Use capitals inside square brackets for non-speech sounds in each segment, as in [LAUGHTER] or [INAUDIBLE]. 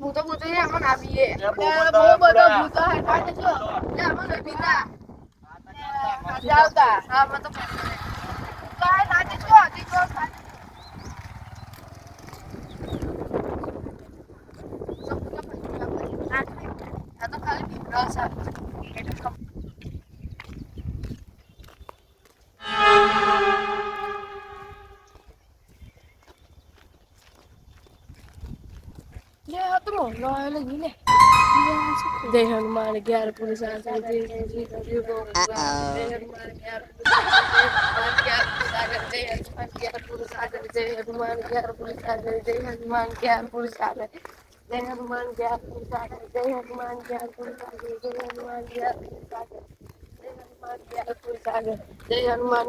ભૂતો ભૂતો આવીએ બહુ બધો ભૂતો હે Jauh tak? Apa tu? Bukan, ada cuak. Tengok, લે આ તો મોલો આવેલો જી લે જય હનુમાન અગિયાર પુરુષ જય હનુમાન જય હનુમાન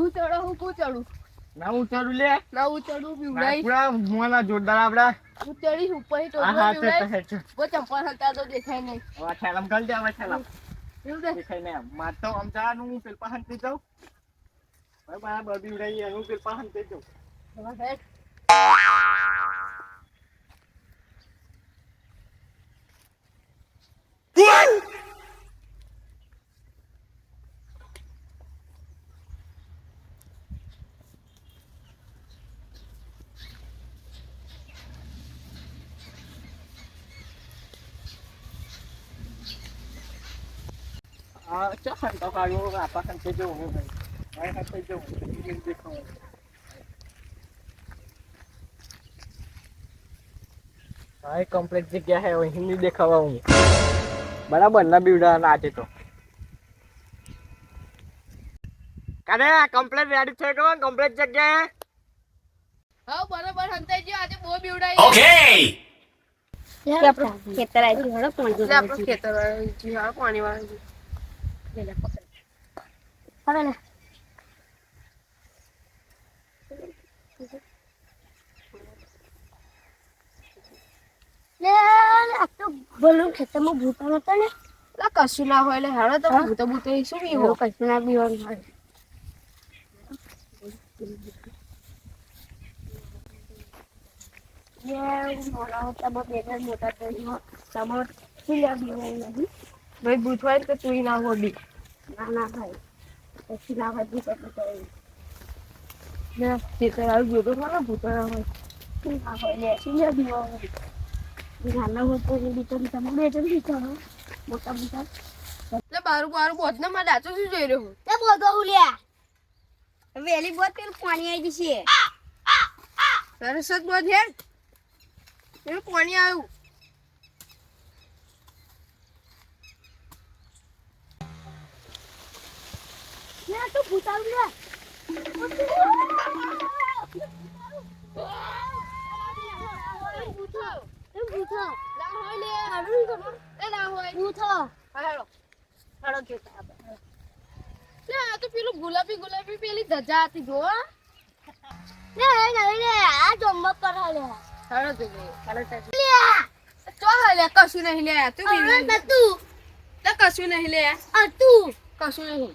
હું ચડું ના હું લે. ના ચડું પીવડાઈ જોરદાર આપડા. હું ચડી ઉપર તો હા હતા તો દેખાય નહીં. વા છાલમ ગલ દે વા છાલમ દેખાય નહીં માર તો અમદાવાદ હું જાઉં. મારા બબી ઉડાઈ હું પેલપા હંતી Ah, tsaka ito kayo rapakan sa Diyo. જગ્યા હે હિન્દી દેખાવા હું. બરાબર ના બીવડા નાચે તો. કાને કમ્પ્લીટ રેડી થઈ ગયો કમ્પ્લીટ જગ્યા હા? બરાબર હંતાઈ ગયો. આજે બહુ બીવડાઈ ઓકે ખેતર આવી ગયો. ખેતર આવી ગયો પાણી વાળી হবে না બોલું કે તમે ભૂતા નતા ને લા કશું ના હોય એટલે હાડો તમે ભૂતો ભૂતો શું બી હોય કશું ના બી હોય મારે મોટા મોટા સમોર સિલા બી હોય નહીં ભાઈ ભૂત હોય તો તું ના હોય બી ના ના ભાઈ. પછી ના હોય ભૂત એટલે તો ને વાળું જોતો હોય ને ભૂતો ના હોય. ના હોય લે બીવાય નાના મોટા મોટા મોટા. એટલે બારું બારું બોધ ને મારે ડાચો શું જોઈ રહ્યો તે બધો લ્યા વેલી બોત પેલું પાણી આવી જશે. સરસ જ બોધ હેડ એનું પાણી આવ્યું ના તો ભૂતાવ લે ભૂતો ના હોય લે એ ના હોય ભૂતો હા હેડો હેડો જોતા આપણે લે આ તો પેલું ગુલાબી ગુલાબી પેલી ધજા હતી જો હો. લે. લે આ જમ્બા પર હાલે હેડો જોઈએ હેડો ચો હાલે કશું નહીં લે તું કશું નહીં લે. આ તું. કશું નહીં.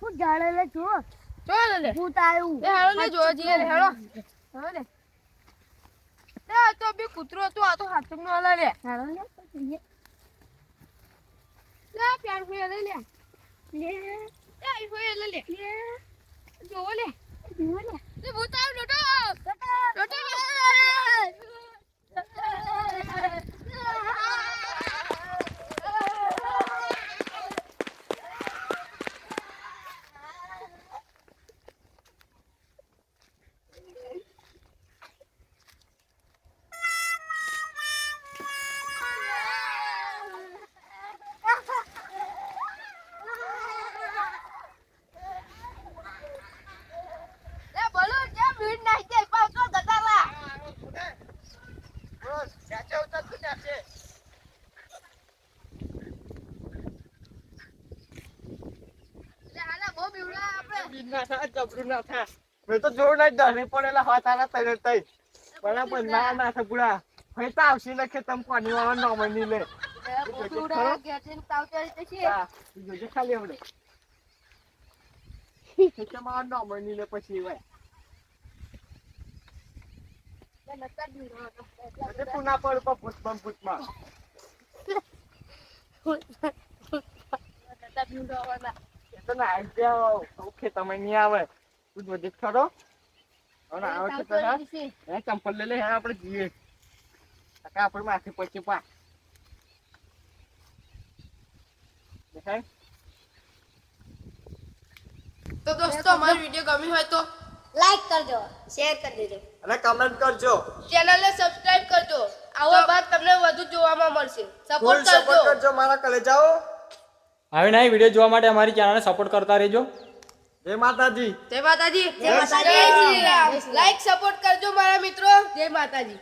હું જાડે લે જો જો લે. ભૂત આવ્યું લે હેળો લે જોવા જઈએ લે હેળો હેળો લે. લે તો બી કૂતરો આ તો હાથમ નો હલા લે હેળો ને લે પ્યાર હોય લે. લે. લે લે હોય લે. લે. લે. જોવો લે. જુઓ ને લે ભૂત આવ્યો લોટો લોટો લે બોલો કેમ ભીડ નાખી દે પાછો ગટાલા બસ ચાચે ઉતર તું ચાચે લે હાલા બહુ બીવડા થાય જબરું ના થાય. મેં તો જોર નહીં દહરી પડેલા હોત તને તઈ. બરાબર ના. ના થાય પૂરા તો આવશે ને કે તમે પાણી વાળા નોમની લે. લે બહુ બીવડા ગેટિંગ તાવ ચડી જશે હા તું જોજે ખાલી હમણે. [LAUGHS] કે નોમની લે પછી ભાઈ લે નકર બીવડા એટલે પુના પર બમ ભૂતમાં [LAUGHS] નકર બીવડા વાળા એ તો ના આવી ઓકે તમે નહીં આવે. તું જોજે ખરો હવે આવે છે તો હે ચંપલ લઈ લે હે આપણે જઈએ. કાકા આપણે માથે પછી પા. દેખાય તો દોસ્તો અમારો વીડિયો ગમ્યો હોય તો લાઈક કરજો શેર કરી દેજો. અને કમેન્ટ કરજો. ચેનલને સબસ્ક્રાઇબ કરજો. આવો બાદ તમને વધુ જોવામાં મળશે. સપોર્ટ સપોર્ટ સપોર્ટ કરજો. મારા મારા કલે જાઓ નહીં વીડિયો જોવા માટે અમારી ચેનલને સપોર્ટ કરતા રહેજો. જય માતાજી. જય માતાજી. જય માતાજી. લાઈક સપોર્ટ કરજો મારા મિત્રો. જય માતાજી.